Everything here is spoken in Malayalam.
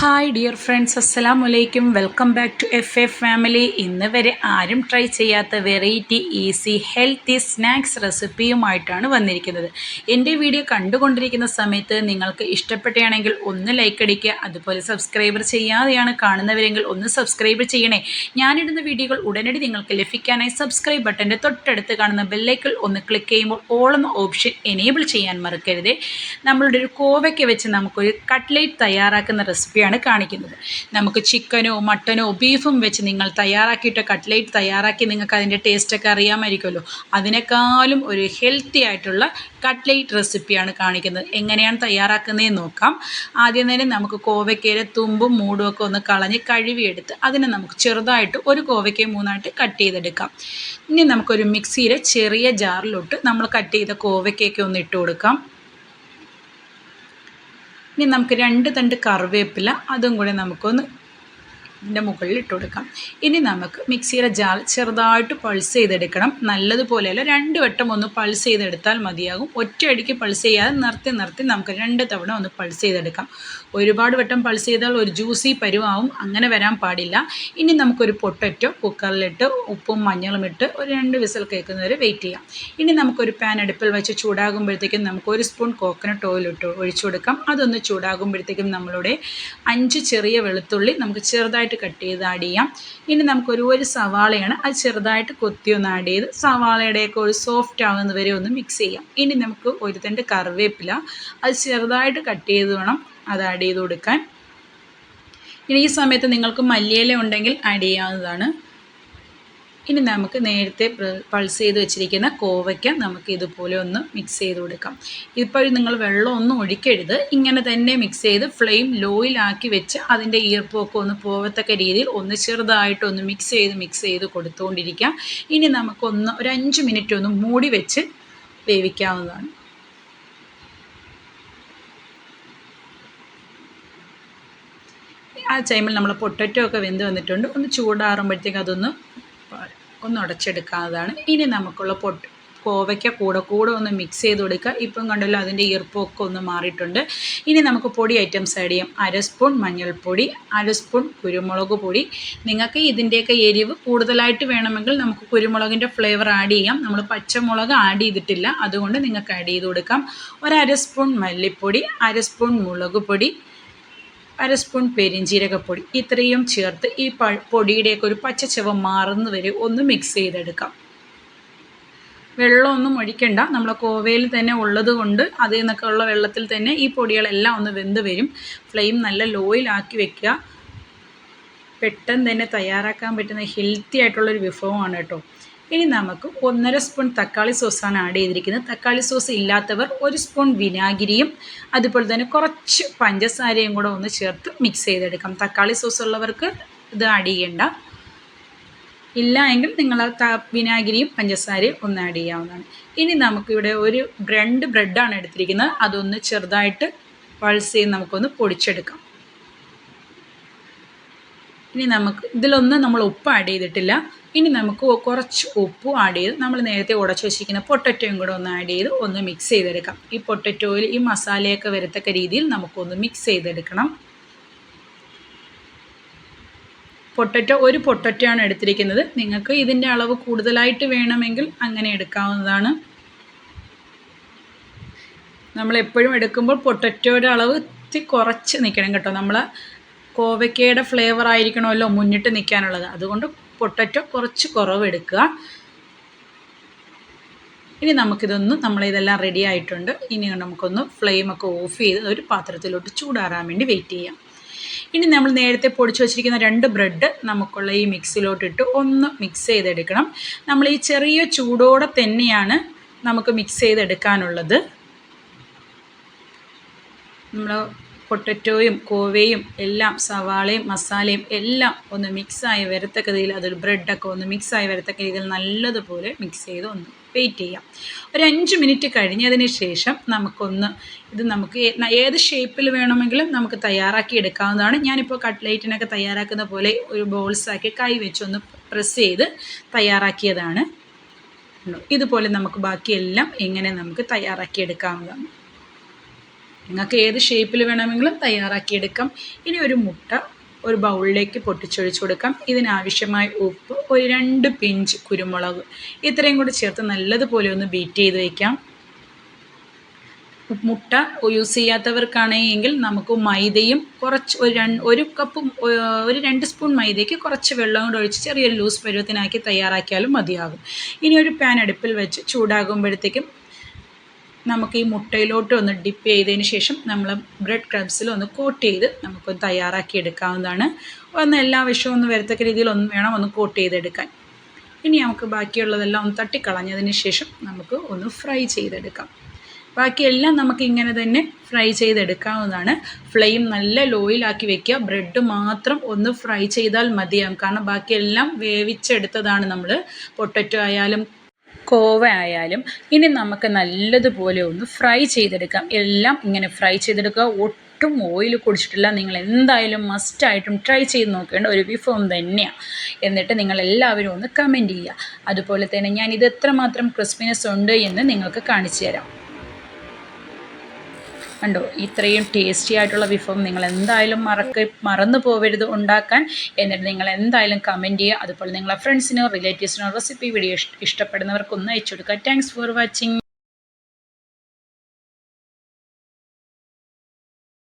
Hi dear friends. അസ്സലാം വലൈക്കും welcome back to F A family. ഇന്ന് വരെ ആരും ട്രൈ ചെയ്യാത്ത വെറൈറ്റി ഈസി ഹെൽത്തി സ്നാക്സ് റെസിപ്പിയുമായിട്ടാണ് വന്നിരിക്കുന്നത്. എന്റെ വീഡിയോ കണ്ടുകൊണ്ടിരിക്കുന്ന സമയത്ത് നിങ്ങൾക്ക് ഇഷ്ടപ്പെട്ടുകയാണെങ്കിൽ ഒന്ന് ലൈക്ക് അടിക്കുക അതുപോലെ സബ്സ്ക്രൈബർ ചെയ്യാതെയാണ് കാണുന്നവരെങ്കിൽ ഒന്ന് സബ്സ്ക്രൈബ് ചെയ്യണേ. ഞാനിടുന്ന വീഡിയോകൾ ഉടനടി നിങ്ങൾക്ക് ലഭിക്കാനായി സബ്സ്ക്രൈബ് ബട്ടന്റെ തൊട്ടടുത്ത് കാണുന്ന ബെല്ലൈക്കിൾ ഒന്ന് ക്ലിക്ക് ചെയ്യുമ്പോൾ ഓൾ എന്ന ഓപ്ഷൻ എനേബിൾ ചെയ്യാൻ മറക്കരുതേ. നമ്മളുടെ ഒരു കോവയ്ക്ക് വെച്ച് നമുക്കൊരു കട്ട്ലേറ്റ് തയ്യാറാക്കുന്ന റെസിപ്പിയാണ് കാണിക്കുന്നത്. നമുക്ക് ചിക്കനോ മട്ടനോ ബീഫും വെച്ച് നിങ്ങൾ തയ്യാറാക്കിയിട്ട് കട്ട്ലേറ്റ് തയ്യാറാക്കി നിങ്ങൾക്ക് അതിന്റെ ടേസ്റ്റൊക്കെ അറിയാമായിരിക്കുമല്ലോ. അതിനേക്കാളും ഒരു ഹെൽത്തി ആയിട്ടുള്ള കട്ട്ലേറ്റ് റെസിപ്പിയാണ് കാണിക്കുന്നത്. എങ്ങനെയാണ് തയ്യാറാക്കുന്നതെന്ന് നോക്കാം. ആദ്യം തന്നെ നമുക്ക് കോവയ്ക്കയിലെ തുമ്പും മൂടും ഒക്കെ ഒന്ന് കളഞ്ഞ് കഴുകിയെടുത്ത് അതിനെ നമുക്ക് ചെറുതായിട്ട് ഒരു കോവയ്ക്ക മൂന്നായിട്ട് കട്ട് ചെയ്തെടുക്കാം. ഇനി നമുക്കൊരു മിക്സിയിലെ ചെറിയ ജാറിലോട്ട് നമ്മൾ കട്ട് ചെയ്ത കോവയ്ക്കൊക്കെ ഒന്ന് ഇട്ട് കൊടുക്കാം. ഇനി നമുക്ക് രണ്ട് തണ്ട് കറിവേപ്പില അതും കൂടെ നമുക്കൊന്ന് ഇതിന്റെ മുകളിൽ ഇട്ട് കൊടുക്കാം. ഇനി നമുക്ക് മിക്സിയുടെ ജാർ ചെറുതായിട്ട് പൾസ് ചെയ്തെടുക്കണം. നല്ലതുപോലെയല്ല രണ്ട് വട്ടം ഒന്ന് പൾസ് ചെയ്തെടുത്താൽ മതിയാകും. ഒറ്റയടിക്ക് പൾസ് ചെയ്യാതെ നിർത്തി നിർത്തി നമുക്ക് രണ്ട് തവണ ഒന്ന് പൾസ് ചെയ്തെടുക്കാം. ഒരുപാട് വട്ടം പൾസ് ചെയ്താൽ ഒരു ജ്യൂസി പരുവാവും. അങ്ങനെ വരാൻ പാടില്ല. ഇനി നമുക്കൊരു പൊട്ടറ്റോ കുക്കറിലിട്ട് ഉപ്പും മഞ്ഞളും ഇട്ട് ഒരു രണ്ട് വിസൽ കേൾക്കുന്നവരെ വെയിറ്റ് ചെയ്യാം. ഇനി നമുക്കൊരു പാൻ അടുപ്പിൽ വെച്ച് ചൂടാകുമ്പോഴത്തേക്കും നമുക്ക് ഒരു സ്പൂൺ കോക്കനട്ട് ഓയിൽ ഇട്ട് ഒഴിച്ചു കൊടുക്കാം. അതൊന്ന് ചൂടാകുമ്പോഴത്തേക്കും നമ്മളുടെ അഞ്ച് ചെറിയ വെളുത്തുള്ളി നമുക്ക് ചെറുതായിട്ട് കട്ട് ചെയ്ത് ആഡ് ചെയ്യാം. ഇനി നമുക്ക് ഒരു ഒരു സവാളയാണ് അത് ചെറുതായിട്ട് കൊത്തി ഒന്ന് ആഡ് ചെയ്ത് സവാളയുടെയൊക്കെ ഒരു സോഫ്റ്റ് ആകുന്നത് വരെ ഒന്ന് മിക്സ് ചെയ്യാം. ഇനി നമുക്ക് ഒരു തണ്ട് കറിവേപ്പില അത് ചെറുതായിട്ട് കട്ട് ചെയ്ത് വേണം അത് ആഡ് ചെയ്ത് കൊടുക്കാൻ. ഇനി ഈ സമയത്ത് നിങ്ങൾക്ക് മല്ലിയില ഉണ്ടെങ്കിൽ ആഡ് ചെയ്യാവുന്നതാണ്. ഇനി നമുക്ക് നേരത്തെ പൾസ് ചെയ്ത് വെച്ചിരിക്കുന്ന കോവയ്ക്ക നമുക്ക് ഇതുപോലെ ഒന്ന് മിക്സ് ചെയ്ത് കൊടുക്കാം. ഇപ്പോൾ നിങ്ങൾ വെള്ളമൊന്നും ഒഴിക്കരുത്. ഇങ്ങനെ തന്നെ മിക്സ് ചെയ്ത് ഫ്ലെയിം ലോയിലാക്കി വെച്ച് അതിന്റെ ഈർപ്പൊക്കെ ഒന്ന് പോകത്തക്ക രീതിയിൽ ഒന്ന് ചെറുതായിട്ടൊന്ന് മിക്സ് ചെയ്ത് മിക്സ് ചെയ്ത് കൊടുത്തുകൊണ്ടിരിക്കാം ഇനി നമുക്കൊന്ന് ഒരു അഞ്ച് മിനിറ്റ് ഒന്ന് മൂടി വെച്ച് വേവിക്കാവുന്നതാണ്. ആ ടൈമിൽ നമ്മൾ പൊട്ടറ്റോ ഒക്കെ വെന്ത് വന്നിട്ടുണ്ട്. ഒന്ന് ചൂടാറുമ്പോഴത്തേക്ക് അതൊന്ന് ഒന്ന് ഉടച്ചെടുക്കാവുന്നതാണ്. ഇനി നമുക്കുള്ള പൊട്ട് കോവയ്ക്ക കൂടെ കൂടെ ഒന്ന് മിക്സ് ചെയ്ത് കൊടുക്കുക. ഇപ്പം കണ്ടല്ലോ അതിന്റെ ഈർപ്പമൊക്കെ ഒന്ന് മാറിയിട്ടുണ്ട്. ഇനി നമുക്ക് പൊടി ഐറ്റംസ് ആഡ് ചെയ്യാം. അര സ്പൂൺ മഞ്ഞൾപ്പൊടി അര സ്പൂൺ കുരുമുളക് പൊടി. നിങ്ങൾക്ക് ഇതിന്റെയൊക്കെ എരിവ് കൂടുതലായിട്ട് വേണമെങ്കിൽ നമുക്ക് കുരുമുളകിന്റെ ഫ്ലേവർ ആഡ് ചെയ്യാം. നമ്മൾ പച്ചമുളക് ആഡ് ചെയ്തിട്ടില്ല. അതുകൊണ്ട് നിങ്ങൾക്ക് ആഡ് ചെയ്ത് കൊടുക്കാം. ഒരു അര സ്പൂൺ മല്ലിപ്പൊടി അര സ്പൂൺ മുളക് പൊടി അര സ്പൂൺ പെരിഞ്ജീരകപ്പൊടി ഇത്രയും ചേർത്ത് ഈ പ പൊടിയുടെയൊക്കെ ഒരു പച്ച ചുവ മാറുന്ന വരെ ഒന്ന് മിക്സ് ചെയ്തെടുക്കാം. വെള്ളമൊന്നും ഒഴിക്കണ്ട. നമ്മൾ കോവയിൽ തന്നെ ഉള്ളത് കൊണ്ട് അതിൽ നിന്നൊക്കെ ഉള്ള വെള്ളത്തിൽ തന്നെ ഈ പൊടികളെല്ലാം ഒന്ന് വെന്ത് വരും. ഫ്ലെയിം നല്ല ലോയിലാക്കി വെക്കുക. പെട്ടെന്ന് തന്നെ തയ്യാറാക്കാൻ പറ്റുന്ന ഹെൽത്തി ആയിട്ടുള്ളൊരു വിഭവമാണ് കേട്ടോ. ഇനി നമുക്ക് ഒന്നര സ്പൂൺ തക്കാളി സോസാണ് ആഡ് ചെയ്തിരിക്കുന്നത്. തക്കാളി സോസ് ഇല്ലാത്തവർ ഒരു സ്പൂൺ വിനാഗിരിയും അതുപോലെ തന്നെ കുറച്ച് പഞ്ചസാരയും കൂടെ ഒന്ന് ചേർത്ത് മിക്സ് ചെയ്തെടുക്കാം. തക്കാളി സോസ് ഉള്ളവർക്ക് ഇത് ആഡ് ചെയ്യേണ്ട. ഇല്ല എങ്കിൽ നിങ്ങൾ വിനാഗിരിയും പഞ്ചസാരയും ഒന്ന് ആഡ് ചെയ്യാവുന്നതാണ്. ഇനി നമുക്കിവിടെ ഒരു രണ്ട് ബ്രെഡാണ് എടുത്തിരിക്കുന്നത്. അതൊന്ന് ചെറുതായിട്ട് പൾസ് ചെയ്ത് നമുക്കൊന്ന് പൊടിച്ചെടുക്കാം. ഇനി നമുക്ക് ഇതിലൊന്നും നമ്മൾ ഉപ്പ് ആഡ് ചെയ്തിട്ടില്ല. ഇനി നമുക്ക് കുറച്ച് ഉപ്പും ആഡ് ചെയ്ത് നമ്മൾ നേരത്തെ ഉടച്ച് വെച്ചിരിക്കുന്ന പൊട്ടറ്റോയും കൂടെ ഒന്ന് ആഡ് ചെയ്ത് ഒന്ന് മിക്സ് ചെയ്തെടുക്കാം. ഈ പൊട്ടറ്റോയിൽ ഈ മസാലയൊക്കെ വരത്തക്ക രീതിയിൽ നമുക്കൊന്ന് മിക്സ് ചെയ്തെടുക്കണം. പൊട്ടറ്റോ ഒരു പൊട്ടറ്റോ ആണ് എടുത്തിരിക്കുന്നത്. നിങ്ങൾക്ക് ഇതിന്റെ അളവ് കൂടുതലായിട്ട് വേണമെങ്കിൽ അങ്ങനെ എടുക്കാവുന്നതാണ്. നമ്മൾ എപ്പോഴും എടുക്കുമ്പോൾ പൊട്ടറ്റോയുടെ അളവ് കുറച്ച് നിൽക്കണം കേട്ടോ. നമ്മൾ കോവയ്ക്കയുടെ ഫ്ലേവർ ആയിരിക്കണമല്ലോ മുന്നിട്ട് നിൽക്കാനുള്ളത്. അതുകൊണ്ട് പൊട്ടറ്റോ കുറച്ച് കുറവെടുക്കുക ഇനി നമുക്കിതൊന്ന് നമ്മളിതെല്ലാം റെഡി ആയിട്ടുണ്ട്. ഇനി നമുക്കൊന്ന് ഫ്ലെയിമൊക്കെ ഓഫ് ചെയ്ത് ഒരു പാത്രത്തിലോട്ട് ചൂടാറാൻ വേണ്ടി വെയിറ്റ് ചെയ്യാം. ഇനി നമ്മൾ നേരത്തെ പൊടിച്ചു വച്ചിരിക്കുന്ന രണ്ട് ബ്രെഡ് നമുക്കുള്ള ഈ മിക്സിലോട്ടിട്ട് ഒന്ന് മിക്സ് ചെയ്തെടുക്കണം. നമ്മൾ ഈ ചെറിയ ചൂടോടെ തന്നെയാണ് നമുക്ക് മിക്സ് ചെയ്തെടുക്കാനുള്ളത്. നമ്മൾ പൊട്ടറ്റോയും കോവയും എല്ലാം സവാളയും മസാലയും എല്ലാം ഒന്ന് മിക്സായി വരത്തക്ക രീതിയിൽ അതൊരു ബ്രെഡൊക്കെ ഒന്ന് മിക്സായി വരത്തക്ക രീതിയിൽ നല്ലതുപോലെ മിക്സ് ചെയ്ത് ഒന്ന് വെയിറ്റ് ചെയ്യാം. ഒരു അഞ്ച് മിനിറ്റ് കഴിഞ്ഞതിന് ശേഷം നമുക്കൊന്ന് ഇത് നമുക്ക് ഏത് ഷേപ്പിൽ വേണമെങ്കിലും നമുക്ക് തയ്യാറാക്കി എടുക്കാവുന്നതാണ്. ഞാനിപ്പോൾ കട്ട്ലേറ്റിനൊക്കെ തയ്യാറാക്കുന്ന പോലെ ഒരു ബോൾസാക്കി കൈ വെച്ചൊന്ന് പ്രസ് ചെയ്ത് തയ്യാറാക്കിയതാണ്. ഇതുപോലെ നമുക്ക് ബാക്കിയെല്ലാം എങ്ങനെ നമുക്ക് തയ്യാറാക്കി എടുക്കാവുന്നതാണ്. നിങ്ങൾക്ക് ഏത് ഷേപ്പിൽ വേണമെങ്കിലും തയ്യാറാക്കിയെടുക്കാം ഇനി ഒരു മുട്ട ഒരു ബൗളിലേക്ക് പൊട്ടിച്ചൊഴിച്ച് കൊടുക്കാം. ഇതിനാവശ്യമായ ഉപ്പ് ഒരു രണ്ട് പിഞ്ച് കുരുമുളക്. ഇത്രയും കൂടി ചേർത്ത് നല്ലതുപോലെ ഒന്ന് ബീറ്റ് ചെയ്ത് വയ്ക്കാം മുട്ട യൂസ് ചെയ്യാത്തവർക്കാണെങ്കിൽ നമുക്ക് മൈദയും കുറച്ച് ഒരു രണ്ട് ഒരു കപ്പ് ഒരു രണ്ട് സ്പൂൺ മൈദയ്ക്ക് കുറച്ച് വെള്ളം കൂടെ ഒഴിച്ച് ചെറിയൊരു ലൂസ് പരുവത്തിനാക്കി തയ്യാറാക്കിയാലും മതിയാകും. ഇനി ഒരു പാൻ അടുപ്പിൽ വെച്ച് ചൂടാകുമ്പോഴത്തേക്കും നമുക്ക് ഈ മുട്ടയിലോട്ട് ഒന്ന് ഡിപ്പ് ചെയ്തതിന് ശേഷം നമ്മൾ ബ്രെഡ് ക്രംസിൽ ഒന്ന് കോട്ട് ചെയ്ത് നമുക്കൊന്ന് തയ്യാറാക്കി എടുക്കാവുന്നതാണ്. ഒന്ന് എല്ലാ വിഷവും ഒന്ന് വരത്തക്ക രീതിയിൽ ഒന്ന് വേണം ഒന്ന് കോട്ട് ചെയ്തെടുക്കാൻ. ഇനി നമുക്ക് ബാക്കിയുള്ളതെല്ലാം ഒന്ന് തട്ടിക്കളഞ്ഞതിന് ശേഷം നമുക്ക് ഒന്ന് ഫ്രൈ ചെയ്തെടുക്കാം. ബാക്കിയെല്ലാം നമുക്ക് ഇങ്ങനെ തന്നെ ഫ്രൈ ചെയ്തെടുക്കാവുന്നതാണ്. ഫ്ലെയിം നല്ല ലോയിലാക്കി വെക്കുക. ബ്രെഡ് മാത്രം ഒന്ന് ഫ്രൈ ചെയ്താൽ മതിയാകും കാരണം ബാക്കിയെല്ലാം വേവിച്ചെടുത്തതാണ് നമ്മൾ പൊട്ടറ്റോ ആയാലും കോവ ആയാലും ഇനി നമുക്ക് നല്ലതുപോലെ ഒന്ന് ഫ്രൈ ചെയ്തെടുക്കാം. എല്ലാം ഇങ്ങനെ ഫ്രൈ ചെയ്തെടുക്കുക. ഒട്ടും ഓയിൽ കുടിച്ചിട്ടില്ല. നിങ്ങൾ എന്തായാലും മസ്റ്റായിട്ടും ട്രൈ ചെയ്ത് നോക്കേണ്ട ഒരു വിഭവം തന്നെയാണ് എന്നിട്ട് നിങ്ങൾ എല്ലാവരും ഒന്ന് കമന്റ് ചെയ്യുക. അതുപോലെ തന്നെ ഞാൻ ഇത് എത്രമാത്രം ക്രിസ്പിനെസ് ഉണ്ട് എന്ന് നിങ്ങൾക്ക് കാണിച്ചു തരാം. കണ്ടോ? ഇത്രയും ടേസ്റ്റി ആയിട്ടുള്ള വിഭവം നിങ്ങൾ എന്തായാലും മറക്ക മറന്നു പോവരുത് ഉണ്ടാക്കാൻ. എന്നിട്ട് നിങ്ങൾ എന്തായാലും കമന്റ് ചെയ്യുക. അതുപോലെ നിങ്ങളെ ഫ്രണ്ട്സിനോ റിലേറ്റീവ്സിനോ റെസിപ്പി വീഡിയോ ഇഷ്ടപ്പെടുന്നവർക്കൊന്ന് അയച്ചു കൊടുക്കുക താങ്ക്സ് ഫോർ വാച്ചിങ്